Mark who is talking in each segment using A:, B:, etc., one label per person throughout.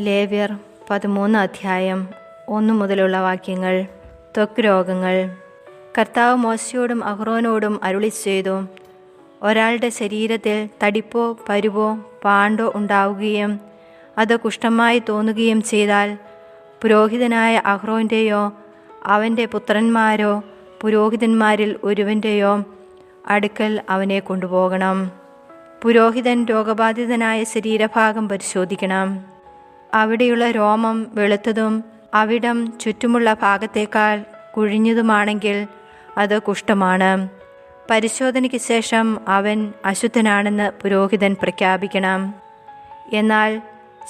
A: ലേവ്യർ പതിമൂന്ന് അധ്യായം ഒന്നു മുതലുള്ള വാക്യങ്ങൾ ത്വക്ക് രോഗങ്ങൾ. കർത്താവ് മോശയോടും അഹ്റോനോടും അരുളി ചെയ്തു ഒരാളുടെ ശരീരത്തിൽ തടിപ്പോ പരുവോ പാണ്ടോ ഉണ്ടാവുകയും അത് കുഷ്ഠമായി തോന്നുകയും ചെയ്താൽ പുരോഹിതനായ അഹ്റോന്റെയോ അവന്റെ പുത്രന്മാരോ പുരോഹിതന്മാരിൽ ഒരുവന്റെയോ അടുക്കൽ അവനെ കൊണ്ടുപോകണം. പുരോഹിതൻ രോഗബാധിതനായ ശരീരഭാഗം പരിശോധിക്കണം. അവിടെയുള്ള രോമം വെളുത്തതും അവിടം ചുറ്റുമുള്ള ഭാഗത്തേക്കാൾ കുഴിഞ്ഞതുമാണെങ്കിൽ അത് കുഷ്ഠമാണ്. പരിശോധനയ്ക്ക് ശേഷം അവൻ അശുദ്ധനാണെന്ന് പുരോഹിതൻ പ്രഖ്യാപിക്കണം. എന്നാൽ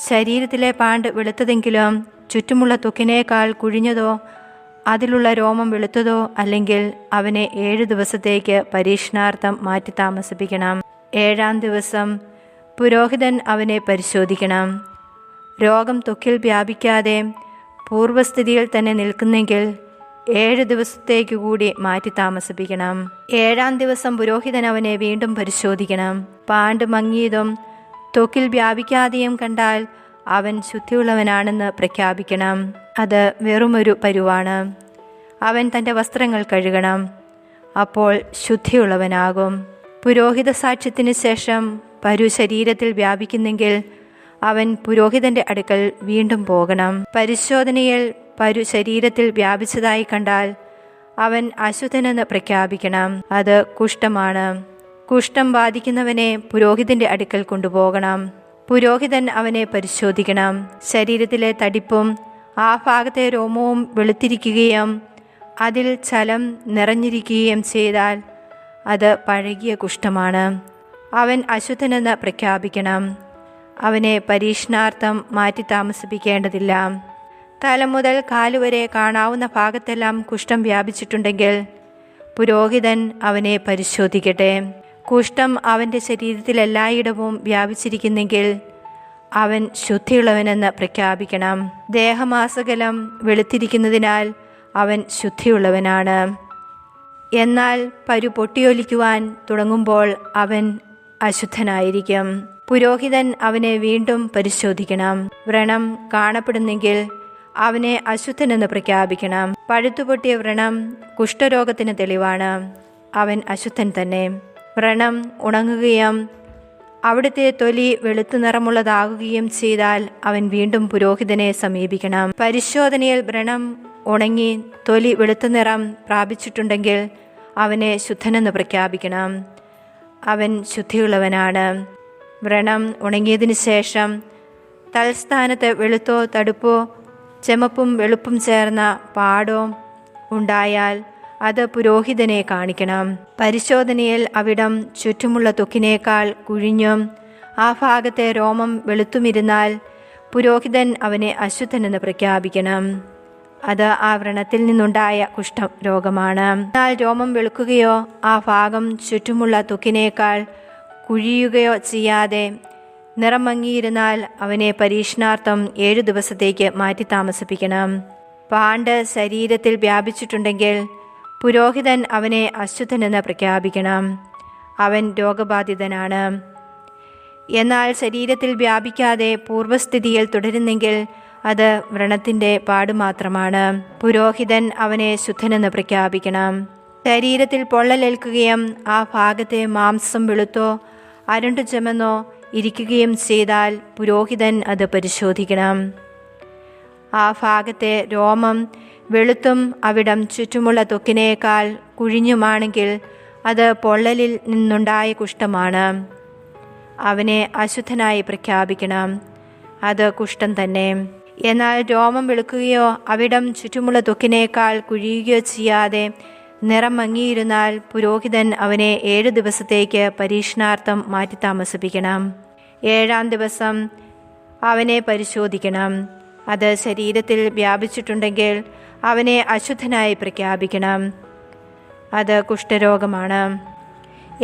A: ശരീരത്തിലെ പാണ്ട് വെളുത്തതെങ്കിലും ചുറ്റുമുള്ള തുക്കിനേക്കാൾ കുഴിഞ്ഞതോ അതിലുള്ള രോമം വെളുത്തതോ അല്ലെങ്കിൽ അവനെ ഏഴു ദിവസത്തേക്ക് പരീക്ഷണാർത്ഥം മാറ്റി താമസിപ്പിക്കണം. ഏഴാം ദിവസം പുരോഹിതൻ അവനെ പരിശോധിക്കണം. രോഗം ത്വക്കിൽ വ്യാപിക്കാതെ പൂർവസ്ഥിതിയിൽ തന്നെ നിൽക്കുന്നെങ്കിൽ ഏഴ് ദിവസത്തേക്ക് കൂടി മാറ്റി താമസിപ്പിക്കണം. ഏഴാം ദിവസം പുരോഹിതൻ അവനെ വീണ്ടും പരിശോധിക്കണം. പാണ്ട് മങ്ങിയതും ത്വക്കിൽ വ്യാപിക്കാതെയും കണ്ടാൽ അവൻ ശുദ്ധിയുള്ളവനാണെന്ന് പ്രഖ്യാപിക്കണം. അത് വെറുമൊരു പരുവാണ്. അവൻ തന്റെ വസ്ത്രങ്ങൾ കഴുകണം. അപ്പോൾ ശുദ്ധിയുള്ളവനാകും. പുരോഹിത സാക്ഷ്യത്തിന് ശേഷം പരു ശരീരത്തിൽ വ്യാപിക്കുന്നെങ്കിൽ അവൻ പുരോഹിതന്റെ അടുക്കൽ വീണ്ടും പോകണം. പരിശോധനയിൽ പരു ശരീരത്തിൽ വ്യാപിച്ചതായി കണ്ടാൽ അവൻ അശുദ്ധനെന്ന് പ്രഖ്യാപിക്കണം. അത് കുഷ്ഠമാണ്. കുഷ്ഠം ബാധിക്കുന്നവനെ പുരോഹിതന്റെ അടുക്കൽ കൊണ്ടുപോകണം. പുരോഹിതൻ അവനെ പരിശോധിക്കണം. ശരീരത്തിലെ തടിപ്പും ആ ഭാഗത്തെ രോമവും വെളുത്തിരിക്കുകയും അതിൽ ചലം നിറഞ്ഞിരിക്കുകയും ചെയ്താൽ അത് പഴകിയ കുഷ്ഠമാണ്. അവൻ അശുദ്ധനെന്ന് പ്രഖ്യാപിക്കണം. അവനെ പരീക്ഷണാർത്ഥം മാറ്റി താമസിപ്പിക്കേണ്ടതില്ല. തല മുതൽ കാലുവരെ കാണാവുന്ന ഭാഗത്തെല്ലാം കുഷ്ഠം വ്യാപിച്ചിട്ടുണ്ടെങ്കിൽ പുരോഹിതൻ അവനെ പരിശോധിക്കട്ടെ. കുഷ്ഠം അവന്റെ ശരീരത്തിലെല്ലായിടവും വ്യാപിച്ചിരിക്കുന്നെങ്കിൽ അവൻ ശുദ്ധിയുള്ളവനെന്ന് പ്രഖ്യാപിക്കണം. ദേഹമാസകലം വെളുത്തിരിക്കുന്നതിനാൽ അവൻ ശുദ്ധിയുള്ളവനാണ്. എന്നാൽ പരു പൊട്ടിയൊലിക്കുവാൻ തുടങ്ങുമ്പോൾ അവൻ അശുദ്ധനായിരിക്കും. പുരോഹിതൻ അവനെ വീണ്ടും പരിശോധിക്കണം. വ്രണം കാണപ്പെടുന്നെങ്കിൽ അവനെ അശുദ്ധനെന്ന് പ്രഖ്യാപിക്കണം. പഴുത്തുപൊട്ടിയ വ്രണം കുഷ്ഠരോഗത്തിന് തെളിവാണ്. അവൻ അശുദ്ധൻ തന്നെ. വ്രണം ഉണങ്ങുകയും അവിടുത്തെ തൊലി വെളുത്തു നിറമുള്ളതാകുകയും ചെയ്താൽ അവൻ വീണ്ടും പുരോഹിതനെ സമീപിക്കണം. പരിശോധനയിൽ വ്രണം ഉണങ്ങി തൊലി വെളുത്ത നിറം പ്രാപിച്ചിട്ടുണ്ടെങ്കിൽ അവനെ ശുദ്ധനെന്ന് പ്രഖ്യാപിക്കണം. അവൻ ശുദ്ധിയുള്ളവനാണ്. വ്രണം ഉണങ്ങിയതിനു ശേഷം തൽസ്ഥാനത്ത് വെളുത്തോ തടുപ്പോ ചെമപ്പും വെളുപ്പും ചേർന്ന പാടോ ഉണ്ടായാൽ അത് പുരോഹിതനെ കാണിക്കണം. പരിശോധനയിൽ അവിടം ചുറ്റുമുള്ള തൊക്കിനേക്കാൾ കുഴിഞ്ഞും ആ ഭാഗത്തെ രോമം വെളുത്തുമിരുന്നാൽ പുരോഹിതൻ അവനെ അശുദ്ധനെന്ന് പ്രഖ്യാപിക്കണം. അത് ആ വ്രണത്തിൽ നിന്നുണ്ടായ കുഷ്ഠ രോഗമാണ് എന്നാൽ രോമം വെളുക്കുകയോ ആ ഭാഗം ചുറ്റുമുള്ള ത്വക്കിനേക്കാൾ കുഴിയുകയോ ചെയ്യാതെ നിറം മങ്ങിയിരുന്നാൽ അവനെ പരീക്ഷണാർത്ഥം ഏഴു ദിവസത്തേക്ക് മാറ്റി താമസിപ്പിക്കണം. പാണ്ട് ശരീരത്തിൽ വ്യാപിച്ചിട്ടുണ്ടെങ്കിൽ പുരോഹിതൻ അവനെ അശുദ്ധനെന്ന് പ്രഖ്യാപിക്കണം. അവൻ രോഗബാധിതനാണ്. എന്നാൽ ശരീരത്തിൽ വ്യാപിക്കാതെ പൂർവസ്ഥിതിയിൽ തുടരുന്നെങ്കിൽ അത് വ്രണത്തിന്റെ പാട് മാത്രമാണ്. പുരോഹിതൻ അവനെ ശുദ്ധനെന്ന് പ്രഖ്യാപിക്കണം. ശരീരത്തിൽ പൊള്ളലേൽക്കുകയും ആ ഭാഗത്തെ മാംസം വെളുത്തോ അരണ്ടു ചെമ്മെന്നോ ഇരിക്കുകയും ചെയ്താൽ പുരോഹിതൻ അത് പരിശോധിക്കണം. ആ ഭാഗത്തെ രോമം വെളുത്തും അവിടം ചുറ്റുമുള്ള തൊക്കിനേക്കാൾ കുഴിഞ്ഞുമാണെങ്കിൽ അത് പൊള്ളലിൽ നിന്നുണ്ടായ കുഷ്ഠമാണ്. അവനെ അശുദ്ധനായി പ്രഖ്യാപിക്കണം. അത് കുഷ്ഠം തന്നെ. എന്നാൽ രോമം വെളുക്കുകയോ അവിടം ചുറ്റുമുള്ള തൊക്കിനേക്കാൾ കുഴിയുകയോ ചെയ്യാതെ നിറം മങ്ങിയിരുന്നാൽ പുരോഹിതൻ അവനെ ഏഴ് ദിവസത്തേക്ക് പരീക്ഷണാർത്ഥം മാറ്റി താമസിപ്പിക്കണം ഏഴാം ദിവസം അവനെ പരിശോധിക്കണം. അത് ശരീരത്തിൽ വ്യാപിച്ചിട്ടുണ്ടെങ്കിൽ അവനെ അശുദ്ധനായി പ്രഖ്യാപിക്കണം. അത് കുഷ്ഠരോഗമാണ്.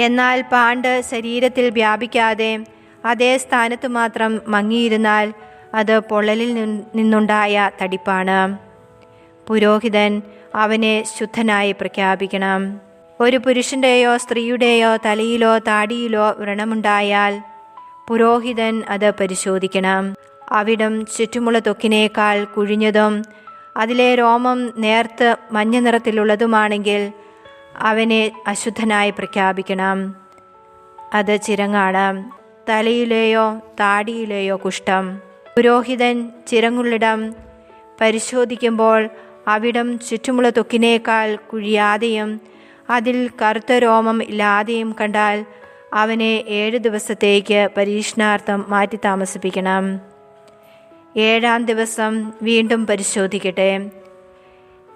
A: എന്നാൽ പാണ്ട് ശരീരത്തിൽ വ്യാപിക്കാതെ അതേ സ്ഥാനത്ത് മാത്രം മങ്ങിയിരുന്നാൽ അത് പൊള്ളലിൽ നിന്നുണ്ടായ തടിപ്പാണ്. പുരോഹിതൻ അവനെ ശുദ്ധനായി പ്രഖ്യാപിക്കണം. ഒരു പുരുഷന്റെയോ സ്ത്രീയുടെയോ തലയിലോ താടിയിലോ വ്രണമുണ്ടായാൽ പുരോഹിതൻ അത് പരിശോധിക്കണം. അവിടം ചുറ്റുമുള്ള തൊക്കിനേക്കാൾ കുഴിഞ്ഞതും അതിലെ രോമം നേർത്ത് മഞ്ഞ നിറത്തിലുള്ളതുമാണെങ്കിൽ അവനെ അശുദ്ധനായി പ്രഖ്യാപിക്കണം. അത് ചിരങ്ങാണ്. തലയിലെയോ താടിയിലെയോ കുഷ്ഠം. പുരോഹിതൻ ചിരങ്ങുള്ളിടം പരിശോധിക്കുമ്പോൾ അവിടം ചുറ്റുമുള്ള തൊക്കിനേക്കാൾ കുഴിയാതെയും അതിൽ കറുത്ത രോമം ഇല്ലാതെയും കണ്ടാൽ അവനെ ഏഴ് ദിവസത്തേക്ക് പരീക്ഷണാർത്ഥം മാറ്റി താമസിപ്പിക്കണം. ഏഴാം ദിവസം വീണ്ടും പരിശോധിക്കട്ടെ.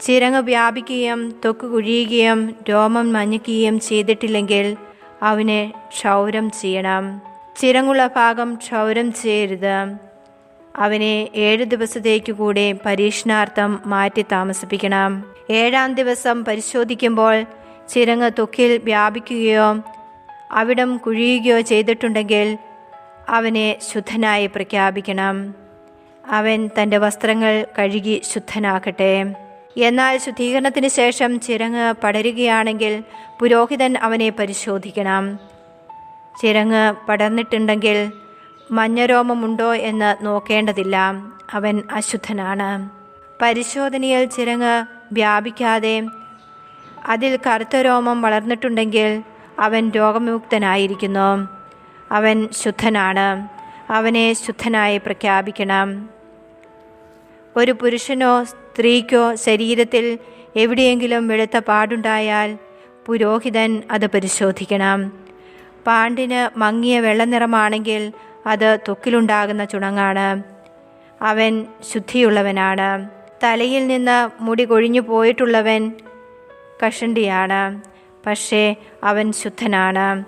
A: ചിരങ്ങ് വ്യാപിക്കുകയും തൊക്ക് കുഴിയുകയും രോമം മഞ്ഞിക്കുകയും ചെയ്തിട്ടില്ലെങ്കിൽ അവനെ ക്ഷൗരം ചെയ്യണം. ചിരങ്ങുള്ള ഭാഗം ക്ഷൗരം ചെയ്യരുത്. അവനെ ഏഴ് ദിവസത്തേക്ക് കൂടെ പരീക്ഷണാർത്ഥം മാറ്റി താമസിപ്പിക്കണം. ഏഴാം ദിവസം പരിശോധിക്കുമ്പോൾ ചിരങ്ങ് തൊക്കിൽ വ്യാപിക്കുകയോ അവിടം കുഴിയുകയോ ചെയ്തിട്ടുണ്ടെങ്കിൽ അവനെ ശുദ്ധനായി പ്രഖ്യാപിക്കണം. അവൻ തന്റെ വസ്ത്രങ്ങൾ കഴുകി ശുദ്ധനാക്കട്ടെ. എന്നാൽ ശുദ്ധീകരണത്തിന് ശേഷം ചിരങ്ങ് പടരുകയാണെങ്കിൽ പുരോഹിതൻ അവനെ പരിശോധിക്കണം. ചിരങ്ങ് പടർന്നിട്ടുണ്ടെങ്കിൽ മഞ്ഞരോമമുണ്ടോ എന്ന് നോക്കേണ്ടതില്ല. അവൻ അശുദ്ധനാണ്. പരിശോധനയിൽ ചിരങ്ങ് വ്യാപിക്കാതെ അതിൽ കറുത്ത രോമം വളർന്നിട്ടുണ്ടെങ്കിൽ അവൻ രോഗമുക്തനായിരിക്കുന്നു അവൻ ശുദ്ധനാണ്. അവനെ ശുദ്ധനായി പ്രഖ്യാപിക്കണം. ഒരു പുരുഷനോ സ്ത്രീക്കോ ശരീരത്തിൽ എവിടെയെങ്കിലും വെളുത്ത പാടുണ്ടായാൽ പുരോഹിതൻ അത് പരിശോധിക്കണം. പാണ്ടിന് മങ്ങിയ വെള്ളനിറമാണെങ്കിൽ അത് ത്വക്കിലുണ്ടാകുന്ന ചുണങ്ങാണ്. അവൻ ശുദ്ധിയുള്ളവനാണ്. തലയിൽ നിന്ന് മുടി കൊഴിഞ്ഞു പോയിട്ടുള്ളവൻ കഷണ്ടിയാണ്. പക്ഷേ അവൻ ശുദ്ധനാണ്.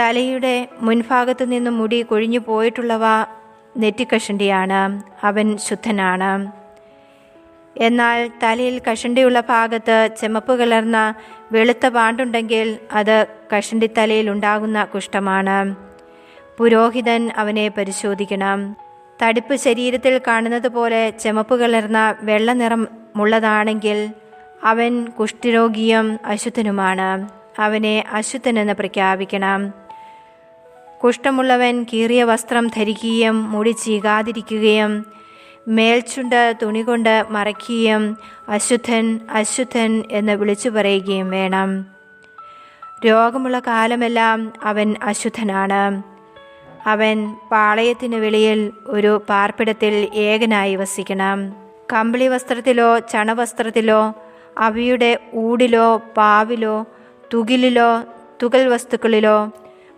A: തലയുടെ മുൻഭാഗത്തു നിന്ന് മുടി കൊഴിഞ്ഞു പോയിട്ടുള്ളവ നെറ്റിക്കഷണ്ടിയാണ്. അവൻ ശുദ്ധനാണ്. എന്നാൽ തലയിൽ കഷണ്ടിയുള്ള ഭാഗത്ത് ചെമപ്പ് കലർന്ന വെളുത്ത പാണ്ടുണ്ടെങ്കിൽ അത് കഷണ്ടി തലയിൽ ഉണ്ടാകുന്ന കുഷ്ഠമാണ്. പുരോഹിതൻ അവനെ പരിശോധിക്കണം. തടിപ്പ് ശരീരത്തിൽ കാണുന്നത് പോലെ ചെമപ്പ് കലർന്ന വെള്ള നിറമുള്ളതാണെങ്കിൽ അവൻ കുഷ്ഠരോഗിയും അശുദ്ധനുമാണ്. അവനെ അശുദ്ധനെന്ന് പ്രഖ്യാപിക്കണം. കുഷ്ഠമുള്ളവൻ കീറിയ വസ്ത്രം ധരിക്കുകയും മുടി ചീകാതിരിക്കുകയും മേൽച്ചുണ്ട് തുണി കൊണ്ട് മറയ്ക്കുകയും അശുദ്ധൻ അശുദ്ധൻ എന്ന് വിളിച്ചു പറയുകയും വേണം. രോഗമുള്ള കാലമെല്ലാം അവൻ അശുദ്ധനാണ്. അവൻ പാളയത്തിന് വെളിയിൽ ഒരു പാർപ്പിടത്തിൽ ഏകനായി വസിക്കണം. കമ്പിളി വസ്ത്രത്തിലോ ചണവസ്ത്രത്തിലോ അവയുടെ ഊടിലോ പാവിലോ തുകിലിലോ തുകൽ വസ്തുക്കളിലോ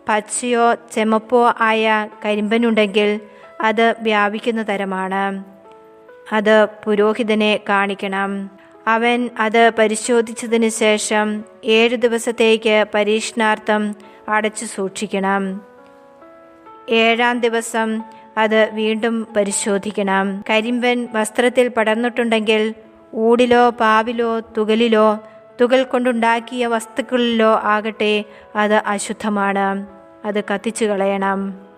A: പച്ചയോ ചെമപ്പോ ആയ കരിമ്പനുണ്ടെങ്കിൽ അത് വ്യാപിക്കുന്ന തരമാണ്. അത് പുരോഹിതനെ കാണിക്കണം. അവൻ അത് പരിശോധിച്ചതിന് ശേഷം ഏഴ് ദിവസത്തേക്ക് പരീക്ഷണാർത്ഥം അടച്ചു സൂക്ഷിക്കണം. ഏഴാം ദിവസം അത് വീണ്ടും പരിശോധിക്കണം. കരിമ്പൻ വസ്ത്രത്തിൽ പടർന്നിട്ടുണ്ടെങ്കിൽ ഊടിലോ പാവിലോ തുകലിലോ തുകൽ കൊണ്ടുണ്ടാക്കിയ വസ്തുക്കളിലോ ആകട്ടെ അത് അശുദ്ധമാണ്. അത് കത്തിച്ചു കളയണം